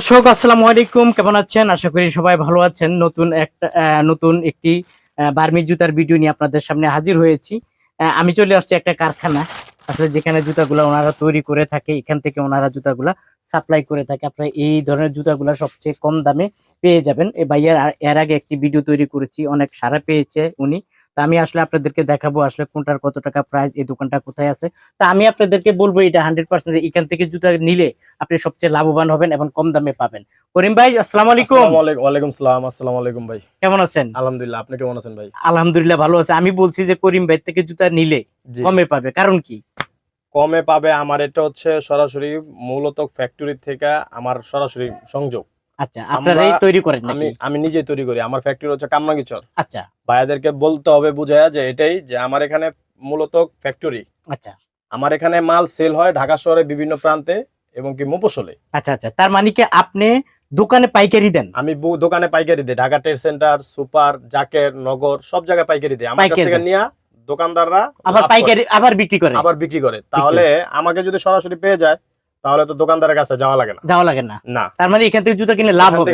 দর্শক, আসসালামু আলাইকুম। কেমন আছেন? আশা করি সবাই ভালো আছেন। নতুন একটা নতুন একটি বার্মি জুতার ভিডিও নিয়ে আপনাদের সামনে হাজির হয়েছি। আমি চলে আসছি একটা কারখানা। আসলে যেখানে জুতাগুলো ওনারা তৈরি করে থাকে, এখান থেকে ওনারা জুতাগুলা সাপ্লাই করে থাকে। আপনারা এই ধরনের জুতাগুলা সবচেয়ে কম দামে পেয়ে যাবেন। এই ভাইয়ার এর আগে একটি ভিডিও তৈরি করেছি, অনেক সারা পেয়েছে উনি। তা আমি আসলে আপনাদেরকে দেখাবো আসলে কোনটার কত টাকা প্রাইস এই দোকানটা কোথায় আছে। তা আমি আপনাদেরকে বলব এটা হান্ড্রেড পার্সেন্ট যে এখান থেকে জুতা নিলে আপনি সবচেয়ে লাভবান হবেন এবং কম দামে পাবেন। করিম ভাই আসসালামু আলাইকুম। আলাইকুম ওয়ালাইকুম সালাম আসসালামু আলাইকুম ভাই। কেমন আছেন? আলহামদুলিল্লাহ আপনি কেমন আছেন ভাই? আলহামদুলিল্লাহ ভালো আছে। আমি বলছি যে করিম ভাই থেকে জুতা নিলে কমে পাবে কারণ কি? কমে পাবে আমার এটা হচ্ছে সরাসরি মূলত ফ্যাক্টরি থেকে আমার সরাসরি সংযোগ। আচ্ছা আপনারাই তৈরি করেন আমি আমি নিজে তৈরি করি আমার ফ্যাক্টরি হচ্ছে কামরাঙ্গিচর আচ্ছা। ভাইয়াদেরকে বলতে হবে বুঝায়া যে এটাই যে আমার এখানে মূলত ফ্যাক্টরি আচ্ছা। আমার এখানে মাল সেল হয় ঢাকা শহরে বিভিন্ন প্রান্তে এবং কি মুপসলে আচ্ছা আচ্ছা তার মানে কি আপনি দোকানে পাইকারি দেন? আমি দোকানে পাইকারি দিই Dhaka trade centre super Zaker Nagar সব জায়গায় পাইকারি দিই। আমার কাছ থেকে দেন। নিয়ে দোকানদাররা আবার পাইকারি আবার বিক্রি করে। আবার বিক্রি করে। তাহলে আমাকে যদি সরাসরি পেয়ে যায় তাহলে তো দোকানদারের কাছে যাওয়া লাগে না। যাওয়া লাগে না। না। তার মানে এখান থেকে জুতা কিনে লাভ হবে।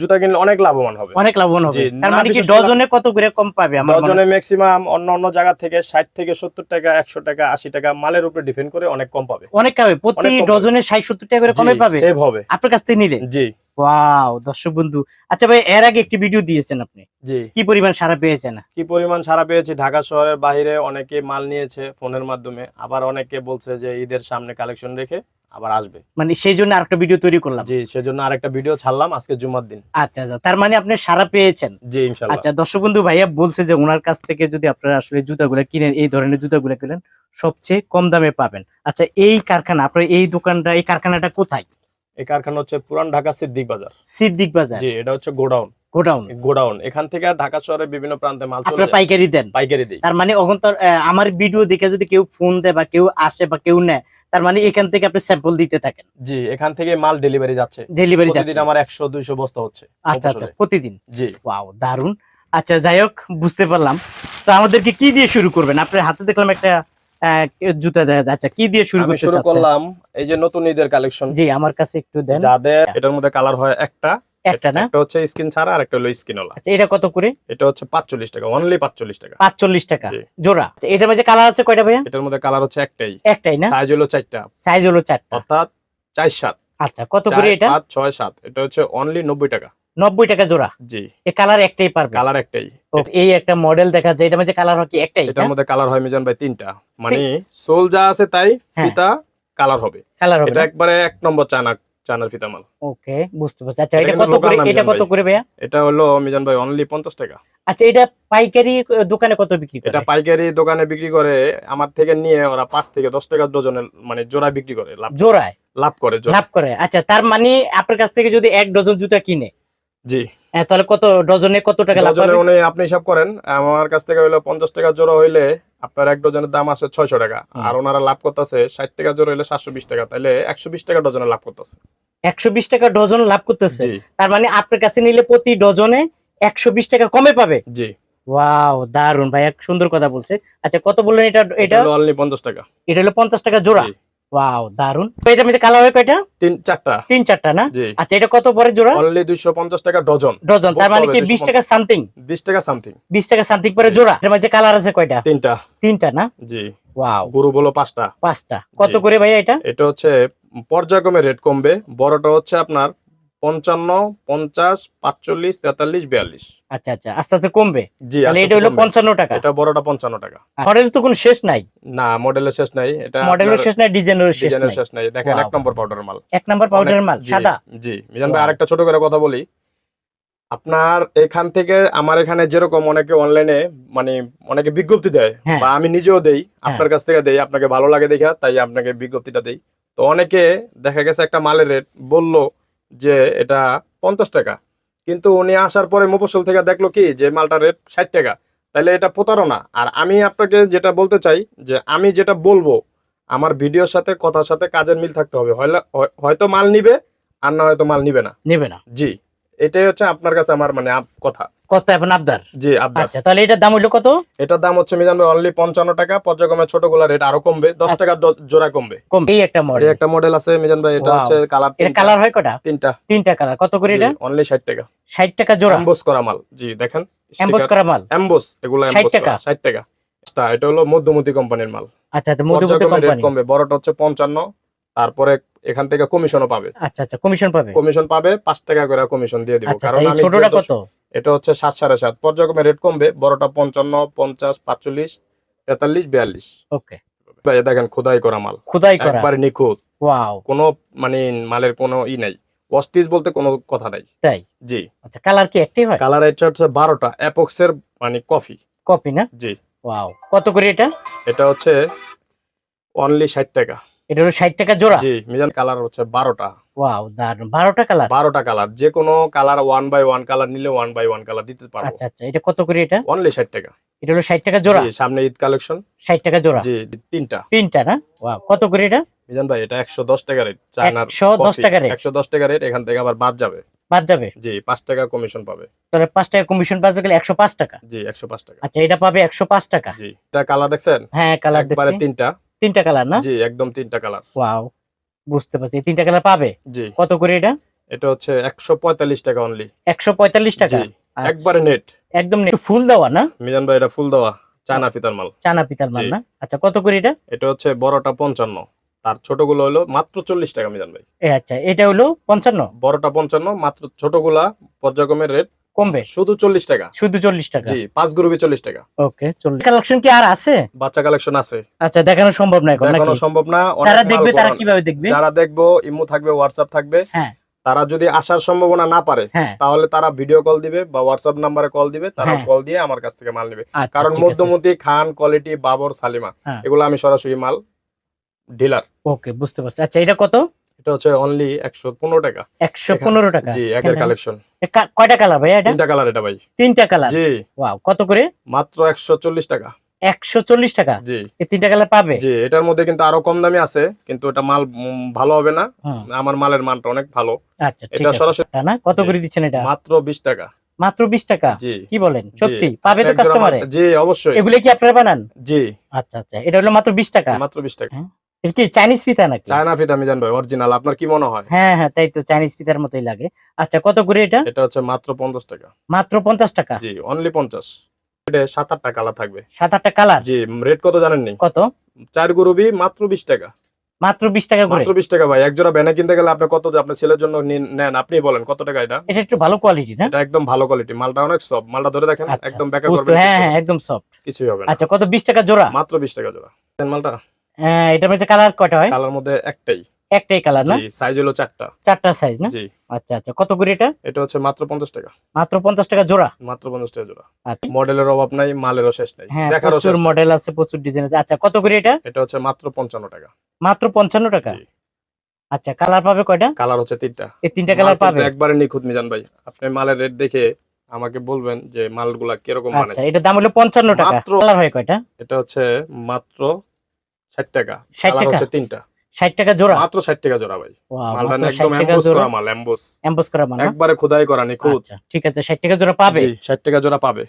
জুতা কিনলে অনেক লাভবান হবে। অনেক লাভবান হবে। তার মানে কি ডজনে কত করে কম পাবে আমার ডজনে ম্যাক্সিমাম অন্য অন্য জায়গা থেকে ষাট থেকে সত্তর টাকা একশো টাকা আশি টাকা মালের উপরে ডিপেন্ড করে অনেক কম পাবে। অনেক কমে প্রতি পাবে। ডজনে ষাট সত্তর টাকা করে কমে পাবে? সেভ হবে। আপনার কাছ থেকে নিলে? জি। ওয়াও দর্শক বন্ধু। আচ্ছা ভাই এর আগে একটি ভিডিও দিয়েছেন আপনি। জি। কি পরিমাণ সারা পেয়েছেন? কি পরিমাণ সারা পেয়েছে? ঢাকা শহরের বাইরে অনেকে মাল নিয়েছে ফোনের মাধ্যমে। আবার অনেকে বলছে যে ঈদের সামনে কালেকশন রেখে আবার আসবে। মানে সেই জন্য আরেকটা ভিডিও তৈরি করলাম। জি সেজন্য আরেকটা ভিডিও ছাড়লাম আজকে জুমার দিন। আচ্ছা আচ্ছা তার মানে আপনি সারা পেয়েছেন। জি ইনশাল্লাহ। আচ্ছা দর্শক বন্ধু ভাইয়া বলছে যে ওনার কাছ থেকে যদি আপনারা আসলে জুতাগুলো কিনেন এই ধরনের জুতাগুলো কিনেন সবচেয়ে কম দামে পাবেন। আচ্ছা এই কারখানা আপনার এই দোকানটা এই কারখানাটা কোথায়? এই কারখানা হচ্ছে পুরান ঢাকা সিদ্দিক বাজার। সিদ্দিক বাজার। জি এটা হচ্ছে গোডাউন। গোডাউন গোডাউন এখান থেকে ঢাকা শহরের বিভিন্ন প্রান্তে মাল আপনারা পাইকারি দেন। পাইকারি দিই। তার মানে তো আমার ভিডিও দেখে যদি কেউ ফোন দেয় বা কেউ আসে বা কেউ নেয় তার মানে এখান থেকে আপনি স্যাম্পল দিতে থাকেন। জি এখান থেকে মাল ডেলিভারি যাচ্ছে। ডেলিভারি প্রতিদিন আমার একশো দুইশো বস্তা হচ্ছে আচ্ছা আচ্ছা প্রতিদিন? জি। ওয়াও দারুণ আচ্ছা যাই হোক বুঝতে পারলাম। তো আমাদেরকে কি দিয়ে শুরু করবেন? আপনার হাতে দেখলাম একটা জুতা দেখা যাচ্ছে। আচ্ছা, কি দিয়ে শুরু করলাম এই যে নতুন ঈদের কালেকশন জি আমার কাছে একটু দেন। যাদের এটার মধ্যে কালার হয় একটা একটা না? একটা হচ্ছে স্কিন ছাড়া আর একটা হলো স্কিন ওলা। আচ্ছা এটা কত করে? এটা হচ্ছে পাঁচচল্লিশ টাকা অনলি পাঁচচল্লিশ টাকা। পাঁচচল্লিশ টাকা। জোড়া। আচ্ছা, এটার মধ্যে কালার আছে কয়টা ভাইয়া? এটার মধ্যে কালার হচ্ছে একটাই। একটাই না? সাইজ হলো চারটা। সাইজ হলো চারটা। অর্থাৎ চার সাত। আচ্ছা কত করে এটা? পাঁচ ছয় সাত। এটা হচ্ছে অনলি নব্বই টাকা। নব্বই টাকা জোড়া? জি। এ কালার একটাই পারবে? কালার একটাই। এই একটা মডেল দেখা যায় এটার মধ্যে কালার হয় কি? একটাই এটার মধ্যে কালার হয় মিজান ভাই তিনটা। মানে সোল যা আছে তাই হ্যাঁ। ফিতা কালার হবে। কালার হবে এটা একবারে এক নম্বর চায়না চায়নার ফিতামাল। ওকে বুঝতে পারছি। আচ্ছা এটা কত করে এটা কত করে ভাইয়া? এটা হলো মিজান ভাই অনলি পঞ্চাশ টাকা। আচ্ছা এটা পাইকারি দোকানে কত বিক্রি করে? এটা পাইকারি দোকানে বিক্রি করে আমার থেকে নিয়ে ওরা পাঁচ থেকে দশ টাকা ডজনের মানে জোড়া বিক্রি করে লাভ জোড়ায়? লাভ করে লাভ করে। আচ্ছা তার মানে আপনার কাছ থেকে যদি এক ডজন জুতা কিনে জি। তাহলে কত ডজনে কত টাকা লাভ উনি আপনি হিসাব করেন আমার কাছ থেকে হইল পঞ্চাশ টাকা জোড়া হইলে আপনার এক ডজনের দাম আছে ছয়শো টাকা আর ওনারা লাভ করতেছে ষাট টাকা জোড়া হইলে সাতশো বিশ টাকা তাহলে একশো বিশ টাকা ডজনে লাভ করতেছে। একশো বিশ টাকা ডজন লাভ করতেছে? তার মানে আপনার কাছে নিলে প্রতি ডজনে একশো বিশ টাকা কমে পাবে? জি। ওয়াও দারুণ ভাই এক সুন্দর কথা বলছে। আচ্ছা কত বললেন এটা এটা হলো অনলি পঞ্চাশ টাকা। এটা হলো পঞ্চাশ টাকা জোড়া। ওয়াও দারুণ এটা মধ্যে কালার হয় কয়টা? তিন চারটা। তিন চারটা না? আচ্ছা এটা কত পরে জোড়া? অনলি দুইশো পঞ্চাশ টাকা ডজন ডজন তার মানে কি 250 বিশ টাকা সামথিং বিশ টাকা সামথিং বিশ টাকা সামথিং পরে জোড়া? এর মধ্যে কালার আছে কয়টা? তিনটা। তিনটা না? জি। ওয়াও গরু বলো পাঁচটা। পাঁচটা। কত করে ভাইয়া এটা? এটা হচ্ছে পর্যায়ক্রমে রেট কমবে। বড়টা হচ্ছে আপনার পঞ্চান্ন পঞ্চাশ পাঁচচল্লিশ তেতাল্লিশ বিয়াল্লিশ। আচ্ছা আচ্ছা আস্তে আস্তে কমবে? জি তাহলে এটা হলো পঞ্চান্ন টাকা। এটা বড়টা পঞ্চান্ন টাকা। মডেল তো কোনো শেষ নাই? না মডেলের শেষ নাই। এটা মডেলের শেষ নাই ডিজাইনের শেষ নাই। শেষ নাই। দেখেন এক নম্বর পাউডার মাল। এক নাম্বার পাউডার মাল সাদা? জি। মিজান ভাই আরেকটা ছোট করে কথা বলি। আপনার এখান থেকে আমার এখানে যেরকম অনেকে অনলাইনে মানে অনেকে বিজ্ঞপ্তি দেয় হ্যাঁ। বা আমি নিজেও দেই আপনার কাছ থেকে দেই আপনাকে ভালো লাগে দেখা তাই আপনাকে বিজ্ঞপ্তিটা দেই। তো অনেকে দেখা গেছে একটা মালের রেট বলল যে এটা পঞ্চাশ টাকা। কিন্তু উনি আসার পরে মফসল থেকে দেখল কি যে মালটা রেট ষাট টাকা। তাহলে এটা প্রতারণা। আর আমি আপনাকে যেটা বলতে চাই যে আমি যেটা বলব আমার ভিডিওর সাথে কথার সাথে কাজের মিল থাকতে হবে। হয়তো হয়তো মাল নিবে আর না হয়তো মাল নিবে না। নিবে না। জি। এটাই হচ্ছে আপনার কাছে আমার মানে কথা। কত এখন আবদার? জি আবদার। আচ্ছা তাহলে এটার দাম হইল কত? এটার দাম হচ্ছে মিজান ভাই অনলি পঞ্চান্ন টাকা পর্যায়ক্রমে ছোটগুলা রেট আরও কমবে দশ আচ্ছা। টাকা জোড়া কমবে। কম এই একটা এই মডেল একটা মডেল আছে মিজান ভাই এটা হচ্ছে কালার এটা কালার হয় কটা? তিনটা। তিনটা কালার কত করে এটা? অনলি ষাট টাকা। ষাট টাকা জোড়া। এমবোস করা মাল। জি দেখেন এম্বস করা মাল? এমবোস এগুলো 60 এমবোস টাকা? টাকা? ষাট টাকা। তা এটা হলো মধ্যমতি কোম্পানির মাল। আচ্ছা আচ্ছা মধ্যবর্তী রেট কোম্পানি কমবে। বড়টা হচ্ছে পঞ্চান্ন তারপরে এখান থেকে কমিশনও পাবে। আচ্ছা আচ্ছা কমিশন পাবে? কমিশন পাবে পাঁচ টাকা করে কমিশন দিয়ে দিব। আচ্ছা কারণ আচ্ছা আমি ছোটটা কত? এটা হচ্ছে সাত সাড়ে সাত। পর্যায়ক্রমে রেট কমবে বড়টা পঞ্চান্ন পঞ্চাশ পাঁচচল্লিশ তেতাল্লিশ বিয়াল্লিশ। ওকে। ভাই দেখেন খোদাই করা মাল। খোদাই করা। একবারে নিখুঁত। ওয়াও। কোনো মানে মালের কোনো ই নাই। ওয়াস্টিজ বলতে কোনো কথা নাই। তাই? জি। আচ্ছা কালার কি একটাই হয়? কালার এটা হচ্ছে বারোটা অ্যাপক্সের মানে কফি। কপি না? জি। ওয়াও। কত করে এটা? এটা হচ্ছে অনলি ষাট টাকা। এটা হলো ষাট টাকা জোড়া? জি মিজান কালার হচ্ছে বারোটা। ওয়াও দারুণ বারোটা কালার? বারোটা কালার। যে কোনো কালার বাই কালার নিলে বাই কালার দিতে পারব। আচ্ছা আচ্ছা এটা কত করে এটা? অনলি ষাট টাকা। এটা হলো টাকা জোড়া? জি, সামনে ঈদ কালেকশন ষাট টাকা জোড়া? জি তিনটা। তিনটা না? ওয়াও কত করে এটা? মিজান ভাই এটা একশো দশ টাকা রেট চায়নার টাকা রেট একশো দশ টাকা রেট এখান থেকে আবার বাদ যাবে। বাদ যাবে? জি পাঁচ টাকা কমিশন পাবে। তাহলে পাঁচ টাকা কমিশন পাওয়া গেলে একশো পাঁচ টাকা? জি একশো পাঁচ টাকা। আচ্ছা এটা পাবে একশো পাঁচ টাকা। জি এটা কালার দেখছেন? হ্যাঁ কালার একবারে তিনটা। তিনটা কালার না? জি একদম তিনটা কালার। ওয়াও বুঝতে পারছি। তিনটা কালার পাবে? জি। কত করে এটা? এটা হচ্ছে একশো পঁয়তাল্লিশ টাকা অনলি একশো পঁয়তাল্লিশ টাকা? জি আচ্ছা, একবারে নেট একদম একটু ফুল দেওয়া না? মিজান ভাই এটা ফুল দেওয়া। চায়না ফিতার মাল। চানা পিতার মাল না? আচ্ছা কত করে এটা? এটা হচ্ছে বড়টা পঞ্চান্ন। তার ছোটগুলো হলো মাত্র চল্লিশ টাকা মিজান ভাই। আচ্ছা এটা হলো পঞ্চান্ন? বড়টা পঞ্চান্ন মাত্র ছোটগুলা পর্যায়ক্রমের রেট কমবে? শুধু চল্লিশ টাকা। শুধু চল্লিশ টাকা? জি পাঁচ গ্রুপে চল্লিশ টাকা। ওকে কালেকশন কি আর আছে? বাচ্চা কালেকশন আছে। আচ্ছা দেখানো সম্ভব না এখন দেখানো সম্ভব না যারা দেখবে তারা কীভাবে দেখবে? যারা দেখব ইমো থাকবে থাকবে। হ্যাঁ। তারা যদি আসার সম্ভাবনা না পারে হ্যাঁ। তাহলে তারা ভিডিও কল দিবে বা হোয়াটসঅ্যাপ নাম্বারে কল দিবে তারা হ্যাঁ। কল দিয়ে আমার কাছ থেকে মাল নেবে। আচ্ছা, কারণ মধ্যমতি খান কোয়ালিটি বাবর সালিমা হ্যাঁ। এগুলো আমি সরাসরি মাল ডিলার ওকে বুঝতে পারছি। আচ্ছা এটা কত? এটা হচ্ছে অনলি একশো পনেরো টাকা। একশো পনেরো টাকা। জি একের হ্যাঁ। কালেকশন কয়টা কালার ভাই এটা? তিনটা কালার এটা ভাই। তিনটা কালার জি। ওয়াও কত করে? মাত্র একশো চল্লিশ টাকা। একশো চল্লিশ টাকা? জি। এই তিনটা কালার পাবে? জি এটার মধ্যে কিন্তু আরও কম দামি আছে কিন্তু এটা মাল ভালো হবে না। আমার মালের মানটা অনেক ভালো। আচ্ছা এটা সরাসরি না? কত করে দিচ্ছেন এটা? মাত্র বিশ টাকা। মাত্র বিশ টাকা? জি। কি বলেন? সত্যি? পাবে তো কাস্টমারে জি অবশ্যই। এগুলো কি আপনারা বানান? জি। আচ্ছা আচ্ছা। এটা হলো মাত্র বিশ টাকা? মাত্র বিশ টাকা। এটা কি চাইনিজ পিতা নাকি? চায়না ফিতা আমি জানব অরিজিনাল আপনার কি মনে হয়? হ্যাঁ হ্যাঁ তাই তো চাইনিজ পিতার মতোই লাগে। আচ্ছা কত করে এটা? এটা হচ্ছে মাত্র পঞ্চাশ টাকা। মাত্র পঞ্চাশ টাকা? জি অনলি পঞ্চাশ। এটা সাত আটটা কালার থাকবে। সাত আটটা কালার জি রেট কত জানেন নি কত? চার গুরুবি মাত্র বিশ টাকা। মাত্র বিশ টাকা করে? মাত্র বিশ টাকা ভাই এক জোড়া ব্যানে কিনতে গেলে আপনি কত আপনার ছেলের জন্য নেন আপনি বলেন কত টাকা এটা? এটা একটু ভালো কোয়ালিটি না? এটা একদম ভালো কোয়ালিটি মালটা অনেক সব মালটা ধরে দেখেন আচ্ছা, একদম বুঝতে করবেন হ্যাঁ হ্যাঁ একদম সফট কিছুই হবে না। আচ্ছা কত বিশ টাকা জোড়া? মাত্র বিশ টাকা জোড়া। মালটা। এটার মধ্যে কালার কয়টা হয়? কালার মধ্যে একটাই। একটাই কালার না? জি সাইজ হলো চারটা। চারটা সাইজ না? জি। আচ্ছা আচ্ছা কত করে এটা? এটা হচ্ছে মাত্র পঞ্চাশ টাকা। মাত্র পঞ্চাশ টাকা জোড়া? মাত্র পঞ্চাশ টাকা জোড়া। আচ্ছা। মডেলের অভাব নাই মালেরও শেষ নাই। হ্যাঁ দেখারও প্রচুর মডেল আছে প্রচুর ডিজাইন আছে। আচ্ছা কত করে এটা? এটা হচ্ছে মাত্র পঞ্চান্ন টাকা। মাত্র পঞ্চান্ন টাকা? জি। আচ্ছা কালার পাবে কয়টা? কালার হচ্ছে তিনটা। এই তিনটা কালার পাবে? একবারে নিখুঁত মিজান ভাই। আপনি মালের রেট দেখে আমাকে বলবেন যে মালগুলা কীরকম মানে আচ্ছা এটা দাম হলো পঞ্চান্ন টাকা। মাত্র- কালার হয় কয়টা? এটা হচ্ছে মাত্র ষাট টাকা। 60 টাকা? হচ্ছে তিনটা। ষাট টাকা জোড়া? মাত্র ষাট টাকা জোড়া ভাই। মালটা একদম 60 এমবোস করা মাল এমবোস এমবোস করা মাল একবারে খোদাই করা নিখুঁত। আচ্ছা ঠিক আছে ষাট টাকা জোড়া পাবে? জি ষাট টাকা জোড়া পাবে।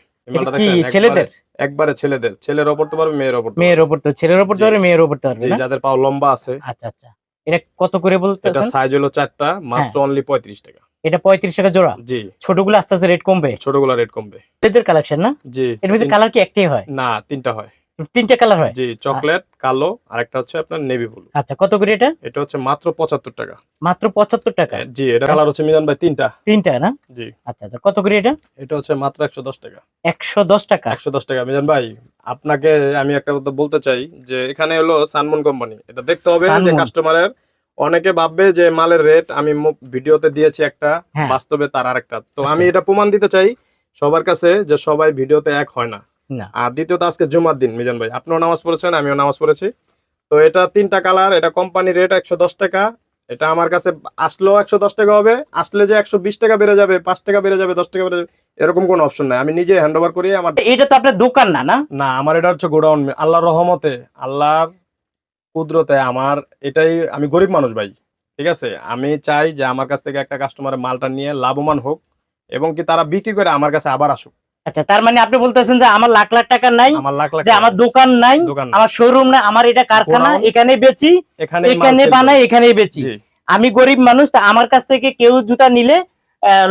কি ছেলেদের? একবারে- ছেলেদের। ছেলের ওপর তো পারবে মেয়ের ওপর তো মেয়ের ওপর তো ছেলের ওপর তো পারবে, মেয়ের ওপর তো পারবে যাদের পাও লম্বা আছে। আচ্ছা আচ্ছা। এটা কত করে এটা সাইজ হলো চারটা মাত্র হ্যাঁ। অনলি পঁয়ত্রিশ টাকা। এটা পঁয়ত্রিশ টাকা জোড়া? জি। ছোটগুলো আস্তে আস্তে রেট কমবে? ছোটগুলা রেট কমবে। কালেকশন না? জি এর মধ্যে কালার কি একটাই হয়? না তিনটা হয়। তিনটা কালার হয়? জি চকলেট কালো আর একটা হচ্ছে আপনার নেভি ব্লু। আচ্ছা কত করে এটা? এটা হচ্ছে মাত্র পঁচাত্তর টাকা। মাত্র পঁচাত্তর টাকা? জি এটা কালার হচ্ছে মিজান ভাই তিনটা। তিনটা না? জি। আচ্ছা আচ্ছা কত করে এটা? এটা হচ্ছে মাত্র একশো দশ টাকা। একশো দশ টাকা? একশো দশ টাকা। মিজান ভাই আপনাকে আমি একটা কথা বলতে চাই যে এখানে হলো সানমুন কোম্পানি। এটা দেখতে হবে যে। কাস্টমারের অনেকে ভাববে যে মালের রেট আমি ভিডিওতে দিয়েছি একটা হ্যাঁ। বাস্তবে তার আরেকটা। তো আচ্ছা। আমি এটা প্রমাণ দিতে চাই সবার কাছে যে সবাই ভিডিওতে এক হয় না। আর দ্বিতীয়ত আজকে জুমার দিন মিজান ভাই। আপনিও নামাজ পড়েছেন আমিও নামাজ পড়েছি। তো এটা তিনটা কালার এটা কোম্পানি রেট একশো দশ টাকা। এটা আমার কাছে আসলেও একশো দশ টাকা হবে। আসলে যে একশো বিশ টাকা বেড়ে যাবে পাঁচ টাকা বেড়ে যাবে দশ টাকা বেড়ে যাবে এরকম কোনো অপশন নাই। আমি নিজে হ্যান্ড ওভার করি আমার এটা তো আপনার দোকান না না? না আমার এটা হচ্ছে গোডাউন আল্লাহর রহমতে আল্লাহর কুদরতে আমার এটাই আমি গরিব মানুষ ভাই ঠিক আছে? আমি চাই যে আমার কাছ থেকে একটা কাস্টমারের মালটা নিয়ে লাভবান হোক এবং কি তারা বিক্রি করে আমার কাছে আবার আসুক। আচ্ছা তার মানে আপনি বলতেছেন যে আমার লাখ লাখ টাকা নাই আমার লাখ লাখ যে আমার দোকান নাই আমার শোরুম না আমার এটা কারখানা এখানে বেচি এখানে বানাই এখানেই বেচি। আমি গরিব মানুষ তা আমার কাছ থেকে কেউ জুতা নিলে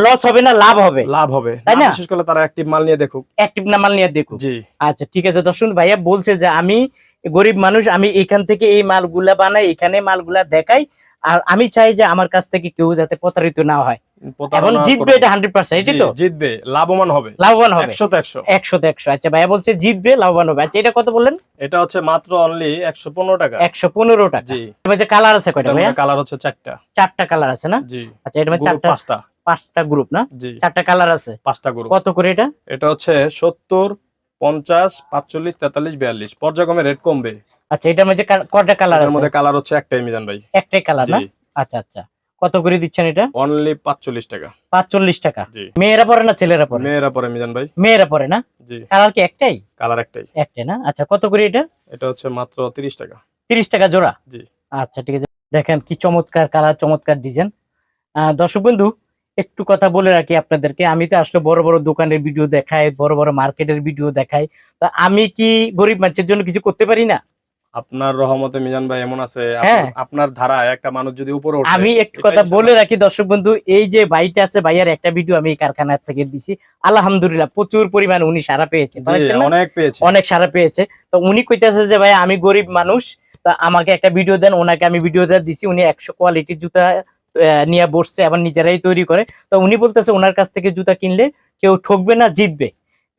লস হবে না লাভ হবে। লাভ হবে। তাই না না? বিশেষ করে তারা অ্যাক্টিভ মাল নিয়ে দেখুক। অ্যাক্টিভ নামাল নিয়ে দেখুক। জি। আচ্ছা ঠিক আছে দর্শন ভাইয়া বলছে যে আমি গরিব মানুষ আমি এখান থেকে এই মালগুলা বানাই এখানে মালগুলা দেখাই আর আমি চাই যে আমার কাছ থেকে কেউ যাতে প্রতারিত না হয়। এবং জিতবে এটা হান্ড্রেড পার্সেন্ট জি, তো? জিতবে লাভবান হবে। লাভবান হবে। একশো তো একশো। একশো তো একশো। আচ্ছা ভাইয়া বলছে জিতবে লাভবান হবে। আচ্ছা এটা কত বললেন? এটা হচ্ছে মাত্র অনলি একশো পনেরো টাকা। একশো পনেরো টাকা। জি। যে কালার আছে কয়টা ভাইয়া? কালার হচ্ছে চারটা। চারটা কালার আছে না? জি। আচ্ছা এটা মানে চারটা পাঁচটা। পাঁচটা গ্রুপ না? চারটা কালার আছে। পাঁচটা গ্রুপ কত করে এটা? এটা হচ্ছে সত্তর পঞ্চাশ পাঁচচল্লিশ তেতাল্লিশ বিয়াল্লিশ। পর্যায়ক্রমে রেট কমবে। আচ্ছা এটার মধ্যে কয়টা কালার আছে? মধ্যে কালার হচ্ছে একটাই মিজান ভাই। একটাই কালার না? আচ্ছা আচ্ছা। কত করে দিচ্ছেন এটা? অনলি পাঁচচল্লিশ টাকা। পাঁচচল্লিশ টাকা। মেয়েরা পরে না ছেলেরা পরে? মেয়েরা পরে মিজান ভাই। মেয়েরা পরে না? জি। কালার কি একটাই? কালার একটাই। একটাই না? আচ্ছা কত করে এটা? এটা হচ্ছে মাত্র তিরিশ টাকা। তিরিশ টাকা জোড়া? জি। আচ্ছা ঠিক আছে। দেখেন কি চমৎকার কালার চমৎকার ডিজাইন দর্শক বন্ধু একটু কথা বলে রাখি আপনাদেরকে। আমি তো আসলে বড় বড় দোকানের ভিডিও দেখাই বড় বড় মার্কেটের ভিডিও দেখাই। তো আমি কি গরিব মানুষের জন্য কিছু করতে পারি না? আপনার রহমতে মিজান ভাই এমন আছে হ্যাঁ। আপনার- ধারায় একটা মানুষ যদি উপরে ওঠে আমি একটা কথা বলে রাখি দর্শক বন্ধু এই যে ভাইটা আছে ভাইয়ার একটা ভিডিও আমি এই কারখানা থেকে দিছি। আলহামদুলিল্লাহ প্রচুর পরিমাণ উনি সারা পেয়েছে। অনেক পেয়েছি। অনেক সারা পেয়েছে। তো উনি কইতেছে যে ভাই আমি গরিব মানুষ তা আমাকে একটা ভিডিও দেন ওনাকে আমি ভিডিওটা দিছি উনি একশো কোয়ালিটির জুতা নিয়ে বসছে আবার নিজেরাই তৈরি করে। তো উনি বলতেছে ওনার কাছ থেকে জুতা কিনলে কেউ ঠকবে না জিতবে।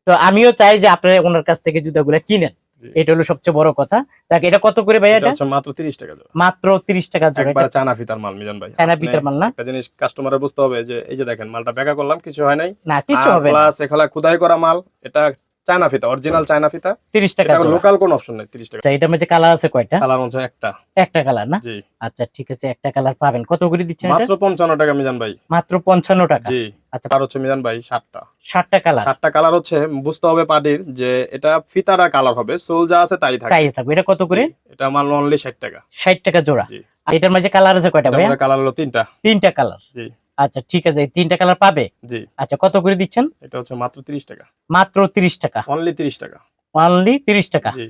তো আমিও চাই যে আপনারা ওনার কাছ থেকে জুতাগুলো কিনেন। এটা হলো সবচেয়ে বড় কথা। দেখ এটা কত করে ভাই এটা মাত্র তিরিশ টাকা জোড়া। মাত্র তিরিশ টাকা জোড়া একবার চানা ফিতার মাল মিজান ভাই। চানা ফিতার মাল না? একটা জিনিস কাস্টমারের বুঝতে হবে যে এই যে দেখেন মালটা বেকা করলাম কিছু হয় নাই। না কিছু হবে প্লাস এখানে খোদাই করা মাল এটা চায়না ফিতা অরিজিনাল চায়না ফিতা। তিরিশ টাকা এটা লোকাল কোন অপশন নেই 30 টাকা। আচ্ছা এটার মধ্যে কালার আছে কয়টা? কালার হচ্ছে একটা। একটা কালার না? জি। আচ্ছা ঠিক আছে একটা কালার পাবেন। কত করে দিচ্ছেন এটা? মাত্র 55 টাকা মিজান ভাই। মাত্র পঞ্চান্ন টাকা। জি। আচ্ছা। আর হচ্ছে মিজান ভাই সাতটা। ষাটটা কালার সাতটা কালার হচ্ছে বুঝতে হবে পাটির যে এটা ফিতারা কালার হবে সোল যা আছে তাই থাকে। তাই থাকবে। এটা কত করে? এটা মাল অনলি 60 টাকা। ষাট টাকা জোড়া। জি। এটার মাঝে কালার আছে কয়টা ভাইয়া? কালার হলো তিনটা। তিনটা কালার জি। আচ্ছা ঠিক আছে এই তিনটা কালার পাবে? জি। আচ্ছা কত করে দিচ্ছেন? এটা হচ্ছে মাত্র 30 টাকা। মাত্র তিরিশ টাকা। অনলি 30 টাকা। অনলি তিরিশ টাকা। জি।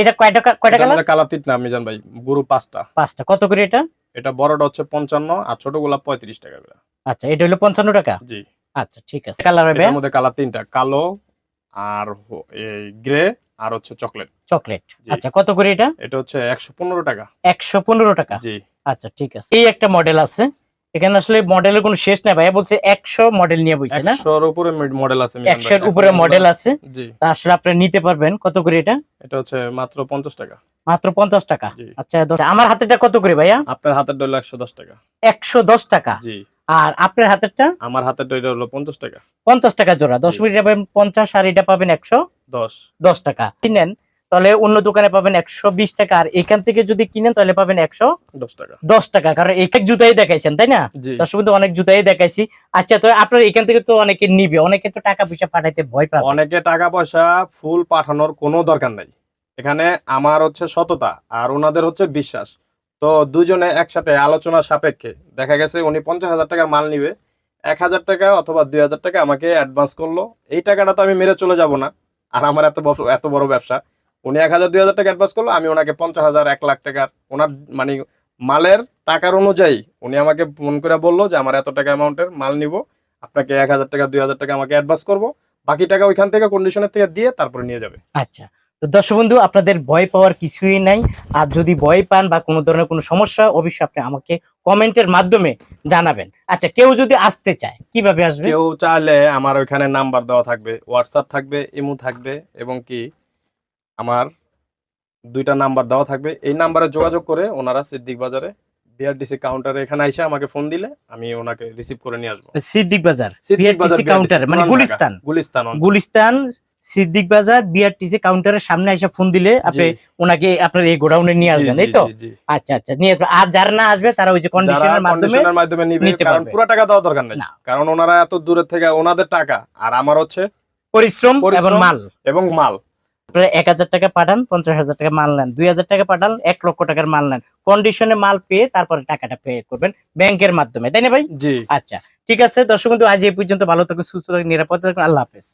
এটা কয়টা কয়টা কালার? কালার তিনটা মিজান ভাই গুরু পাঁচটা। পাঁচটা। কত করে এটা? এটা বড়টা হচ্ছে 55 আর ছোটগুলা 35 টাকা করে। আচ্ছা এটা হলো পঞ্চান্ন টাকা? জি। আচ্ছা ঠিক আছে। কালার হবে? এটার মধ্যে কালার তিনটা কালো আর এই গ্রে আর হচ্ছে চকলেট। চকলেট। আচ্ছা কত করে এটা? এটা হচ্ছে একশো পনেরো টাকা। একশো পনেরো টাকা। জি। আচ্ছা ঠিক আছে। এই একটা মডেল আছে। এখানে আসলে মডেলের কোনো শেষ নাই ভাইয়া বলছে একশো মডেল নিয়ে বইছে না? একশোর উপরে মডেল আছে একশোর উপরে মডেল আছে। আসলে আপনি নিতে পারবেন। কত করে এটা? এটা হচ্ছে মাত্র পঞ্চাশ টাকা। মাত্র পঞ্চাশ টাকা? আচ্ছা আমার হাতেরটা কত করে ভাইয়া? আপনার হাতের ডইলো একশো দশ টাকা। একশো দশ টাকা? আর আপনার হাতেরটা? আমার হাতের ডইলো হলো পঞ্চাশ টাকা। পঞ্চাশ টাকা জোড়া। দশ। মিনিট পাবেন পঞ্চাশ আর এটা পাবেন একশো দশ। দশ টাকা। কিনেন তাহলে অন্য দোকানে পাবেন একশো বিশ টাকা। আর এখান থেকে যদি কিনেন তাহলে পাবেন একশো দশ টাকা। দশ টাকা। কারণ এক এক জুতাই দেখাইছেন তাই না? দশ কিন্তু অনেক জুতাই দেখাইছি। আচ্ছা তো আপনার এখান থেকে তো অনেকে নিবে। অনেকে তো টাকা পয়সা পাঠাইতে ভয় পাবে। অনেকে টাকা পয়সা ফুল পাঠানোর কোনো দরকার নাই। এখানে আমার হচ্ছে সততা আর ওনাদের হচ্ছে বিশ্বাস। তো দুজনে একসাথে আলোচনা সাপেক্ষে। দেখা গেছে উনি পঞ্চাশ হাজার টাকার মাল নিবে। এক হাজার টাকা অথবা দুই হাজার টাকা আমাকে অ্যাডভান্স করল। এই টাকাটা তো আমি মেরে চলে যাব না। আর আমার এত বড় এত বড় ব্যবসা। উনি এক হাজার দুই হাজার টাকা অ্যাডভান্স করল আমি ওনাকে পঞ্চাশ হাজার এক লাখ টাকার ওনার মানে মালের টাকার অনুযায়ী উনি আমাকে ফোন করে বলল যে আমার এত টাকা অ্যামাউন্টের মাল নিব আপনাকে এক হাজার টাকা দুই হাজার টাকা আমাকে অ্যাডভান্স করব বাকি টাকা ওইখান থেকে কন্ডিশনের থেকে দিয়ে তারপরে নিয়ে যাবে। আচ্ছা তো দর্শক বন্ধু আপনাদের ভয় পাওয়ার কিছুই নাই আর যদি ভয় পান বা কোনো ধরনের কোনো সমস্যা অবশ্যই আপনি আমাকে কমেন্টের মাধ্যমে জানাবেন। আচ্ছা কেউ যদি আসতে চায় কীভাবে আসবে? কেউ চাইলে আমার ওইখানে নাম্বার দেওয়া থাকবে হোয়াটসঅ্যাপ থাকবে ইমো থাকবে এবং কি? আমার দুইটা নাম্বার দেওয়া থাকবে। এই নাম্বারে যোগাযোগ করে ওনারা সিদ্দিক বাজারে বিআরডিসি কাউন্টারে এখানে এসে আমাকে ফোন দিলে আমি ওনাকে রিসিভ করে নিয়ে আসব। সিদ্দিক বাজার বিআরটিসি কাউন্টার মানে গুলিস্তান। গুলিস্তান গুলিস্তান সিদ্দিক বাজার বিআরটিসি কাউন্টারের সামনে এসে ফোন দিলে আপনি ওনাকে আপনার এই গোডাউনে নিয়ে আসবেন এই তো। আচ্ছা আচ্ছা নিয়ে আসবেন। আর যারা না আসবে তারা ওই যে কন্ডিশনের মাধ্যমে কন্ডিশনের মাধ্যমে নিতে কারণ। পুরো টাকা দেওয়া দরকার নেই। কারণ ওনারা এত দূরের থেকে ওনাদের টাকা আর আমার হচ্ছে পরিশ্রম এবং। মাল। এবং মাল। আপনারা এক হাজার টাকা পাঠান পঞ্চাশ হাজার টাকা মাল নেন। দুই হাজার টাকা পাঠান এক লক্ষ টাকার মাল নেন। কন্ডিশনে মাল পেয়ে তারপরে টাকাটা পে করবেন ব্যাংকের মাধ্যমে। তাই না ভাই? জি। আচ্ছা ঠিক আছে। দর্শক বন্ধু আজ এই পর্যন্ত ভালো থাকুন সুস্থ থাকুন নিরাপদ থাকুন। আল্লাহ হাফেজ।